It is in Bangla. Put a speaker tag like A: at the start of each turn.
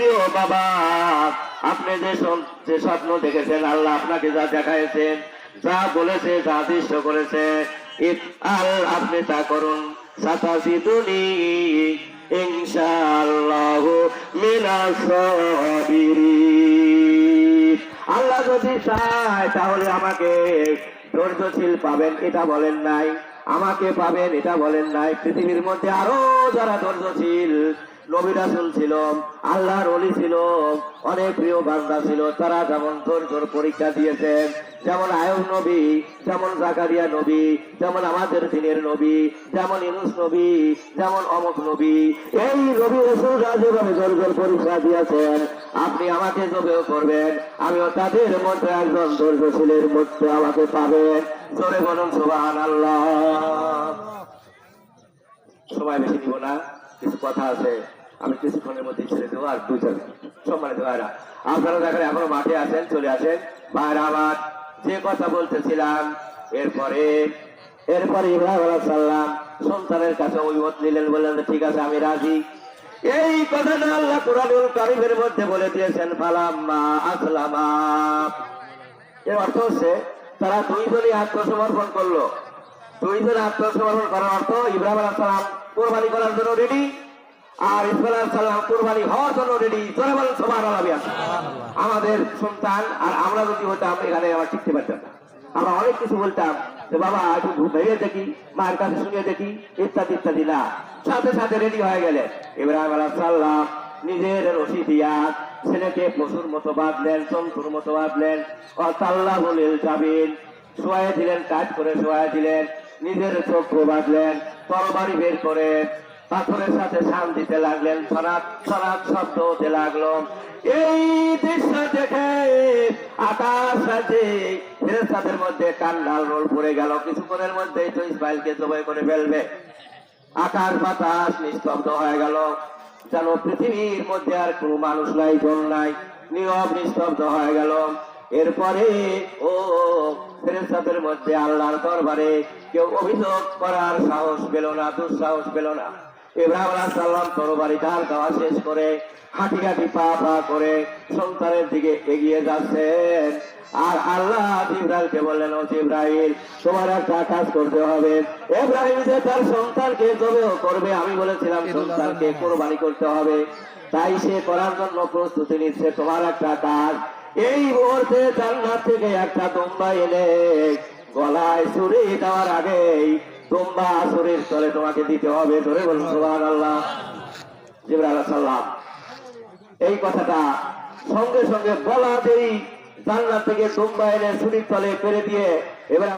A: প্রিয় বাবা, আপনি যে যে স্বপ্ন দেখেছেন, আল্লাহ আপনাকে যা দেখাইছেন, যা বলেছে, যা আদিষ্ট করেছে আল আপনি তা করুন সাতাশিদুনি ইনশাআল্লাহ মিনাস সাবিরিন আল্লাহ যদি চায়, তাহলে আমাকে ধৈর্যশীল পাবেন, এটা বলেন নাই। আমাকে পাবেন, এটা বলেন নাই। পৃথিবীর মধ্যে আরও যারা ধৈর্যশীল নবী রাসূল ছিল আল্লাহর অলি ছিল, অনেক প্রিয় বান্দা ছিল, তারা যেমন ধৈর্যর পরীক্ষা দিয়েছেন যেমন আয়ব নবী, যেমন জাকারিয়া নবী, যেমন আমাদের দিনের নবী, যেমন ইনুস নবী, যেমন অমক নবী। এই নবী রসুলরা যেভাবে ধৈর্যর পরীক্ষা দিয়েছেন, আপনি আমাকে জবেও করবেন, আমিও তাদের মধ্যে একজন ধৈর্যশীলের মধ্যে আমাকে পাবেন। জোরে বলুন সুবাহান আল্লাহ সময় বেশি দিব না, কিছু কথা আছে। আমি কিছুক্ষণের মধ্যে ছেড়ে দেবো আর চার সম্মানিত ভাইরা আপনারা দেখেন এখনও মাঠে আছেন, চলে আসেন। ভাইরা আমার যে কথা বলতেছিলাম, এরপরে এরপরে ইব্রাহিম আলাহ সাল্লাম সন্তানের কাছে অভিমত নিলেন, বললেন, ঠিক আছে, আমি রাজি। এই কথাটা আল্লাহ কোরআনুল কারিমের মধ্যে বলে দিয়েছেন, ফালাম্মা আসলামা। এর অর্থ হচ্ছে, তারা দুইজনই আত্মসমর্পণ করল। দুইজন আত্মসমর্পণ করার অর্থ ইব্রাহিম আলাহ সালাম কোরবানি করার জন্য রেডি আর ইসমাইল আলাহ সালাম কোরবানি হওয়ার জন্য রেডি জোরে বলেন সবার আলাবি আমাদের সন্তান, আর আমরা যদি হতাম, এখানে আমার টিকতে পারতাম আমরা অনেক কিছু বলতাম, যে বাবা, একটু ভেবে দেখি, মায়ের কাছে শুনিয়ে দেখি, ইত্যাদি ইত্যাদি, না। সাথে সাথে রেডি হয়ে গেলে ইব্রাহিম আলাহ সাল্লাম নিজের রশি দিয়া ছেলেকে পশুর মতো বাঁধলেন, জন্তুর মতো বাঁধলেন। অতাল্লাহ বলিল যাবেন শোয়া দিলেন কাজ করে শোয়া দিলেন। নিজের চক্ষু বাঁধলেন, তরবারি বের করে পাথরের সাথে শান দিতে লাগলেন সরাত সরাত শব্দ হতে লাগল। এই দৃশ্য দেখে আকাশ আছে ফেরেস্তাদের মধ্যে কান্ডাল রোল পড়ে গেল। কিছুক্ষণের মধ্যেই তো ইসমাইলকে জবাই করে ফেলবে। আকাশ বাতাস নিস্তব্ধ হয়ে গেল। যেন পৃথিবীর মধ্যে আর কোনো মানুষ নাই জল নাই, নীরব নিস্তব্ধ হয়ে গেল। এরপরে ও ফেরেস্তাদের মধ্যে আল্লাহর দরবারে কেউ অভিযোগ করার সাহস পেল না, দুঃসাহস পেল না। ইব্রাহিম আলাহ সাল্লাম দেওয়া শেষ করে হাঁটি হাঁটি পা পা করে সন্তানের দিকে এগিয়ে যাচ্ছেন। আর আল্লাহ ইব্রাহিমকে বললেন ও ইব্রাহিম তোমার একটা কাজ করতে হবে। ইব্রাহিম যে তার সন্তানকে করবে আমি বলেছিলাম সন্তানকে কোরবানি করতে হবে। তাই সে করার জন্য প্রস্তুতি নিচ্ছে তোমার একটা কাজ। এই মুহূর্তে জান্নাত থেকে একটা তোমরা এনে গলায় ছুরি দেওয়ার আগেই তোমরা আসরের তলে তোমাকে দিতে হবে ধরে বলুন সুবহান আল্লাহ সাল্লাম এই কথাটা সঙ্গে সঙ্গে বলা বলাতেই জান্নাত থেকে তোমরা এনে ছুরির তলে পেরে দিয়ে এবার